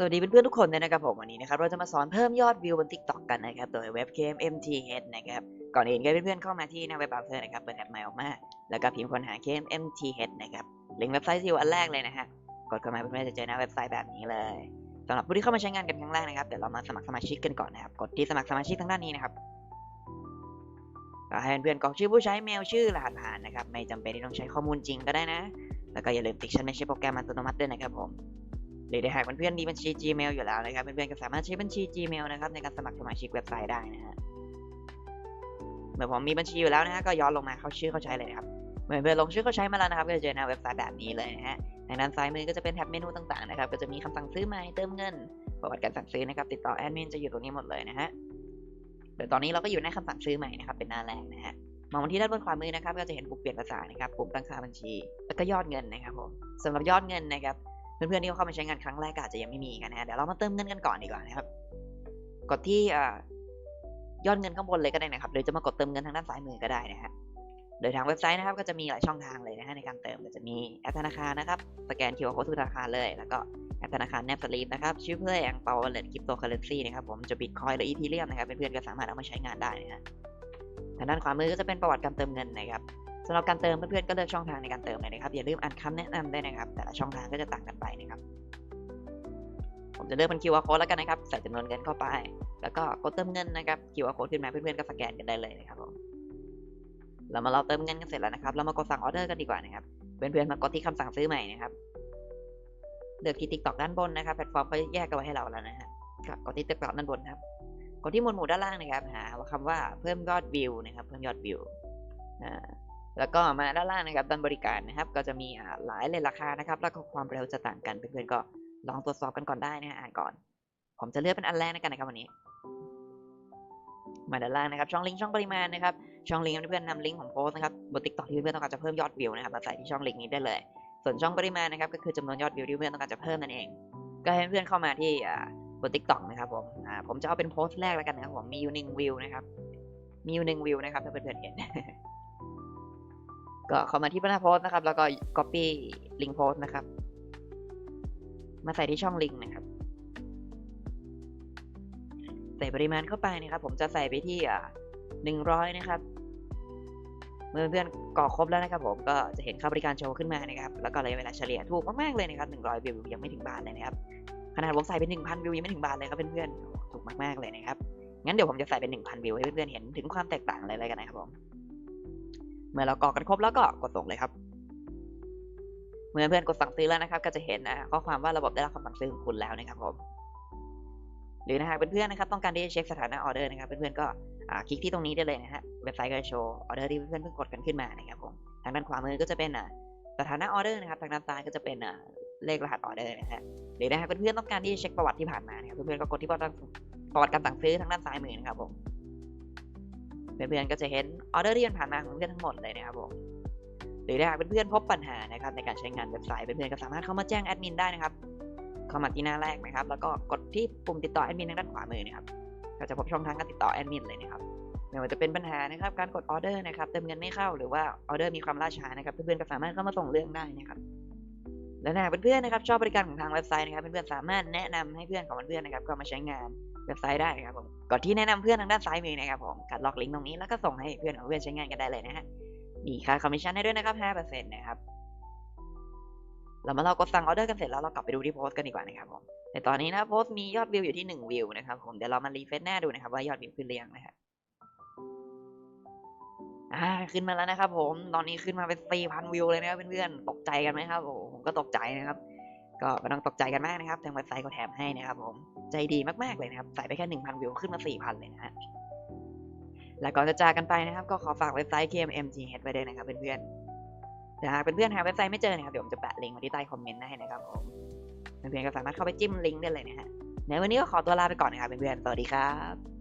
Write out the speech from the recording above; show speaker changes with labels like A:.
A: สวัสดีเพื่อนๆทุกคนด้วยนะครับผมวันนี้นะครับเราจะมาสอนเพิ่มยอดวิวบน TikTok กันนะครับโดยเว็บ KMMTH นะครับก่อนอื่นก็ให้เพื่อนๆเข้ามาที่หน้าเว็บเบราว์เซอร์นะครับเปิดแอปใหม่ออกมาแล้วก็พิมพ์ค้นหา KMMTH นะครับลิงก์เว็บไซต์ที่อยู่อันแรกเลยนะฮะกดเข้ามาเพื่อนๆจะเจอหน้าเว็บไซต์แบบนี้เลยสำหรับผู้ที่เข้ามาใช้งานกันครั้งแรกนะครับเดี๋ยวเรามาสมัครสมาชิกกันก่อนนะครับกดที่สมัครสมาชิกทางด้านนี้นะครับก็ให้เพื่อนๆกรอกชื่อผู้ใช้เมลชื่อรหัสผ่านนะครับไม่จำเป็นที่ต้องใช้ข้อมูลจริงก็ได้นะ แล้วก็อย่าลืมติ๊กฉันไม่ใช่โปรแกรมอัตโนมัติด้วยนะครับผม หรือถ้าหากเพื่อนๆมีบัญชี Gmail อยู่แล้วนะครับเพื่อนๆก็สามารถใช้บัญชี Gmail นะครับในการสมัครสมาชิกเว็บไซต์ได้นะฮะเมื่อผมมีบัญชีอยู่แล้วนะฮะก็ย้อนลงมาเข้าชื่อเข้าใช้เลยนะครับเมื่อเพื่อนลงชื่อเข้าใช้มาแล้วนะครับก็จะเจอหน้าเว็บไซต์แบบนี้เลยนะฮะทางด้านซ้ายมือก็จะเป็นแท็บเมนูต่างๆนะครับก็จะมีคำสั่งซื้อใหม่เติมเงินประวัติการสั่งซื้อนะครับติดต่อแอดมินจะอยู่ตรงนี้หมดเลยนะฮะเดี๋ยวตอนนี้เราก็อยู่ในคำสั่งซื้อใหม่นะครับเป็นหน้าแรกนะฮะมองมาที่ด้านบนขวามือนะครับก็จะเห็นปุ่มเปลี่ยนภาษานะครับปุ่มตั้งค่าบัญชีแล้วก็ยอดเงินนะครับผมสำหรับยอดเงินนะครับ เพื่อนๆที่เข้ามาใช้งานครั้งแรกอาจจะยังไม่มีกันนะฮะเดี๋ยวเรามาเติมเงินกันก่อนดีกว่านะครับ กดที่ยอดเงินข้างบนเลยก็ได้นะครับ หรือจะมากดเติมเงินทางด้านซ้ายมือก็ได้นะฮะโดยทางเว็บไซต์นะครับก็จะมีหลายช่องทางเลยนะฮะในการเติมก็จะมีแอปธนาคารนะครับสแกน QR Code ทุกธนาคารเลย แล้วก็แอปธนาคารแนบสลีปนะครับชื่อเพื่อแองเปาเลตคริปโตเคอเรนซีนะครับผมจะบิตคอยหรืออีทีเรียมนะครับเพื่อนๆก็สามารถเอามาใช้งานได้นะฮะทางด้านขวามือก็จะเป็นประวัติการเติมเงินนะครับ สำหรับการเติมเพื่อนๆก็เลือกช่องทางในการเติมเลยนะครับอย่าลืมอ่านคำแนะนำด้วยนะครับ แต่ละช่องทางก็จะต่างกันไปนะครับผมจะเลือกเป็น QR code แล้วกันนะครับ ใส่จำนวนเงินเข้าไป แล้วก็กดเติมเงินนะครับ QR code ขึ้นมาเพื่อนๆก็สแกนกันได้เลยนะครับผมเรามาเราเติมเงินกันเสร็จแล้วนะครับ เรามากดสั่งออเดอร์กันดีกว่านะครับ เพื่อนๆมากดที่คำสั่งซื้อใหม่นะครับ เลือกที่ TikTok ด้านบนนะครับ แพลตฟอร์มเขาแยกกันไว้ให้เราแล้วนะฮะกดที่ TikTok ด้านบนครับ กดที่หมวดหมู่ด้านล่างนะครับ หาคำว่าเพิ่มยอดวิวนะครับ เพิ่มยอดวิว อ่า แล้วก็มาด้านล่างนะครับด้านบริการนะครับ ก็จะมีหลายเลทราคานะครับ แล้วก็ความเร็วจะต่างกันเพื่อนๆก็ลองตรวจสอบกันก่อนได้นะฮะอ่านก่อน ผมจะเลือกเป็นอันแรกนะกันนะครับวันนี้ มาด้านล่างนะครับ ช่องลิงก์ช่องปริมาณนะครับช่องลิงก์เพื่อนๆนำลิงก์ของโพสต์นะครับบน TikTok ที่เพื่อนๆต้องการจะเพิ่มยอดวิวนะครับมาใส่ที่ช่องลิงก์นี้ได้เลย ส่วนช่องปริมาณนะครับก็คือจำนวนยอดวิวที่เพื่อนต้องการจะเพิ่มนั่นเอง ก็ให้เพื่อนเข้ามาที่อ่าบน TikTok นะครับผมอ่าผมจะเอาเป็นโพสต์แรกแล้วกันนะครับผมมีอยู่หนึ่งวิวนะครับมีอยู่หนึ่งวิวนะครับถ้าเพื่อนๆเห็น ก็เข้ามาที่หน้าโพสต์นะครับ แล้วก็ copy ลิงก์โพสต์นะครับ มาใส่ที่ช่องลิงก์นะครับ ใส่ปริมาณเข้าไปนะครับ ผมจะใส่ไปที่หนึ่งร้อยนะครับเมื่อเพื่อนกรอกครบแล้วนะครับผมก็จะเห็นค่าบริการโชว์ขึ้นมานะครับ แล้วก็ระยะเวลาเฉลี่ยถูกมากๆเลยนะครับหนึ่งร้อยวิวยังไม่ถึงบาทเลยนะครับขนาดผมใส่เป็นหนึ่งพันวิวยังไม่ถึงบาทเลยครับเพื่อนๆถูกมากๆเลยนะครับงั้นเดี๋ยวผมจะใส่เป็นหนึ่งพันวิวให้เพื่อนๆเห็นถึงความแตกต่างเลยเลยกันนะครับผม เมื่อเรากรอกกันครบแล้วก็กดส่งเลยครับ เมื่อเพื่อนกดสั่งซื้อแล้วนะครับ ก็จะเห็นอ่าข้อความว่าระบบได้รับคำสั่งซื้อของคุณแล้วนะครับผมหรือนะฮะเพื่อนๆนะครับต้องการที่จะเช็คสถานะออเดอร์นะครับเพื่อนๆก็อ่าคลิกที่ตรงนี้ได้เลยนะฮะเว็บไซต์ก็จะโชว์ออเดอร์ที่เพื่อนๆเพิ่งกดกันขึ้นมานะครับผมทางด้านขวามือก็จะเป็นสถานะออเดอร์นะครับทางด้านซ้ายก็จะเป็นเลขรหัสออเดอร์นะฮะหรือนะฮะเพื่อนๆต้องการที่จะเช็คประวัติที่ผ่านมานะครับเพื่อนๆก็กดที่ประวัติประวัติการสั่งซื้อทางด้านซ้ายมือนะครับผม เพื่อนๆก็จะเห็นออเดอร์ที่ผ่านมาของเพื่อนทั้งหมดเลยนะครับผมหรือถ้าหากเพื่อนๆพบปัญหานะครับในการใช้งานเว็บไซต์เพื่อนๆก็สามารถเข้ามาแจ้งแอดมินได้นะครับเข้ามาที่หน้าแรกนะครับ แล้วก็กดที่ปุ่มติดต่อแอดมินทางด้านขวามือนะครับก็จะพบช่องทางการติดต่อแอดมินเลยนะครับไม่ว่าจะเป็นปัญหานะครับ การกดออเดอร์นะครับเติมเงินไม่เข้าหรือว่าออเดอร์มีความล่าช้านะครับ เพื่อนๆก็สามารถเข้ามาส่งเรื่องได้นะครับและหากเพื่อนๆนะครับชอบบริการของทางเว็บไซต์นะครับเพื่อนๆสามารถแนะนำให้เพื่อนของเพื่อนๆนะครับก็มาใช้งาน เว็บไซต์ได้ครับผมกดที่แนะนำเพื่อนทางด้านซ้ายมือนะครับผมกัดล็อกลิงก์ตรงนี้แล้วก็ส่งให้เพื่อนของเพื่อนใช้งานกันได้เลยนะฮะมีค่าคอมมิชชั่นให้ด้วยนะครับ5%นะครับเรามาเรากดสั่งออเดอร์กันเสร็จแล้วเรากลับไปดูที่โพสต์กันดีกว่านะครับผมในตอนนี้นะโพสต์มียอดวิวอยู่ที่1วิวนะครับผมเดี๋ยวเรามารีเฟซหน้าดูนะครับว่ายอดวิวขึ้นหรือยังนะครับอ่าขึ้นมาแล้วนะครับผมตอนนี้ขึ้นมาเป็น4,000วิวเลยนะครับเพื่อนๆตกใจกันไหมครับโอ้โหผมก็ตกใจนะครับ ก็ไม่ต้องตกใจกันมากนะครับทางเว็บไซต์ก็แถมให้นะครับผมใจดีมากๆเลยนะครับ ใส่ไปแค่ 1,000 วิวขึ้นมา 4,000 เลยนะฮะแล้วก่อนจะจากกันไปนะครับ ก็ขอฝากเว็บไซต์ KMMGH ไว้ด้วยนะครับเพื่อนๆแต่หากเพื่อนๆหาเว็บไซต์ไม่เจอนะครับเดี๋ยวผมจะแปะลิงก์ไว้ที่ใต้คอมเมนต์ให้นะครับผมเพื่อนๆก็สามารถเข้าไปจิ้มลิงก์ได้เลยนะฮะในวันนี้ก็ขอตัวลาไปก่อนนะครับเพื่อนๆสวัสดีครับ